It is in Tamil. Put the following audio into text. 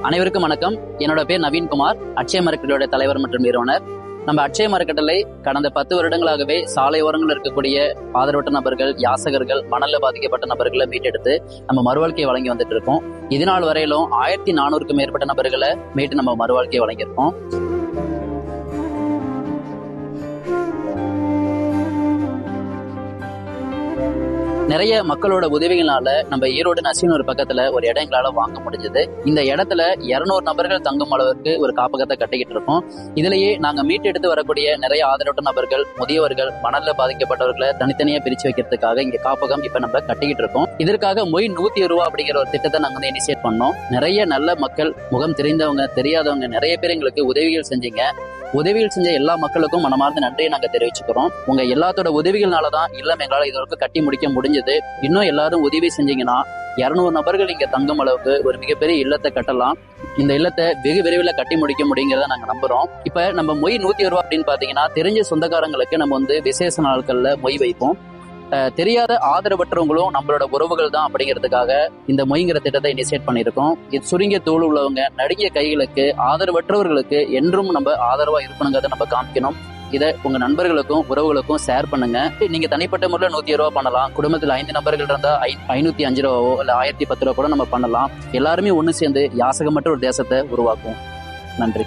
அனைவருக்கும் வணக்கம். என்னோட பேர் நவீன்குமார். அட்சய மரக்கட்டளையோட தலைவர் மற்றும் நிறுவனர். நம்ம அட்சய மரக்கட்டளை கடந்த பத்து வருடங்களாகவே சாலை ஓரங்களில் இருக்கக்கூடிய ஆதரவற்ற நபர்கள் யாசகர்கள் மணல்ல பாதிக்கப்பட்ட நபர்களை மீட்டெடுத்து நம்ம மறுவாழ்க்கையை வழங்கி வந்துட்டு இருக்கோம். இதனால் வரையிலும் ஆயிரத்தி நானூறுக்கும் மேற்பட்ட நபர்களை மீட்டு நம்ம மறுவாழ்க்கையை வழங்கியிருக்கோம். நிறைய மக்களோட உதவிகளால நம்ம ஈரோடு நசீனூர் பக்கத்துல ஒரு இடம் எங்களால வாங்க முடிஞ்சது. இந்த இடத்துல இருநூறு நபர்கள் தங்கும் அளவுக்கு ஒரு காப்பகத்தை கட்டிக்கிட்டு இருக்கோம். இதுலயே நாங்க மீட்டெடுத்து வரக்கூடிய நிறைய ஆதரவற்ற நபர்கள் முதியவர்கள் மணல்ல பாதிக்கப்பட்டவர்களை தனித்தனியா பிரிச்சு வைக்கிறதுக்காக இங்க காப்பகம் இப்ப நம்ம கட்டிக்கிட்டு இருக்கோம். இதற்காக மொய் நூத்தி ரூபா அப்படிங்கிற ஒரு திட்டத்தை நாங்க வந்து இனிஷியேட் பண்ணோம். நிறைய நல்ல மக்கள் முகம் தெரிந்தவங்க தெரியாதவங்க நிறைய பேர் எங்களுக்கு உதவிகள் செஞ்சீங்க. உதவிகள் செஞ்ச எல்லா மக்களுக்கும் மனமார்ந்த நன்றியை நாங்க தெரிவிச்சுக்கிறோம். உங்க எல்லாத்தோட உதவிகள்னால தான் இல்லம் எங்களால் இது வரைக்கும் கட்டி முடிக்க முடிஞ்சது. இன்னும் எல்லாரும் உதவி செஞ்சீங்கன்னா இருநூறு நபர்கள் இங்க தங்கும் அளவுக்கு ஒரு மிகப்பெரிய இல்லத்தை கட்டலாம். இந்த இல்லத்தை வெகு விரைவில் கட்டி முடிக்க முடியுங்கிறத நாங்க நம்புறோம். இப்ப நம்ம மொய் நூத்தி ரூபா அப்படின்னு பாத்தீங்கன்னா தெரிஞ்ச சொந்தக்காரங்களுக்கு நம்ம வந்து விசேஷ நாட்கள்ல மொய் வைப்போம். தெரியாத ஆதரவற்றவங்களும் நம்மளோட உறவுகள் தான் அப்படிங்கிறதுக்காக இந்த மொய்ங்கிற திட்டத்தை இனிஷியேட் பண்ணியிருக்கோம். இது சுருங்கிய தோல் உள்ளவங்க நடுங்கிய கைகளுக்கு ஆதரவற்றவர்களுக்கு என்றும் நம்ம ஆதரவா இருக்கணுங்கிறத நம்ம காமிக்கணும். இதை உங்க நண்பர்களுக்கும் உறவுகளுக்கும் ஷேர் பண்ணுங்க. நீங்க தனிப்பட்ட முறையில் நூத்தி ரூபா பண்ணலாம். குடும்பத்தில் ஐந்து நபர்கள் இருந்தா ஐ- ஐநூத்தி அஞ்சு ரூபாவோ இல்ல ஆயிரத்தி பத்து ரூபா கூட நம்ம பண்ணலாம். எல்லாருமே ஒன்று சேர்ந்து யாசகமற்ற ஒரு தேசத்தை உருவாக்கும் நன்றி.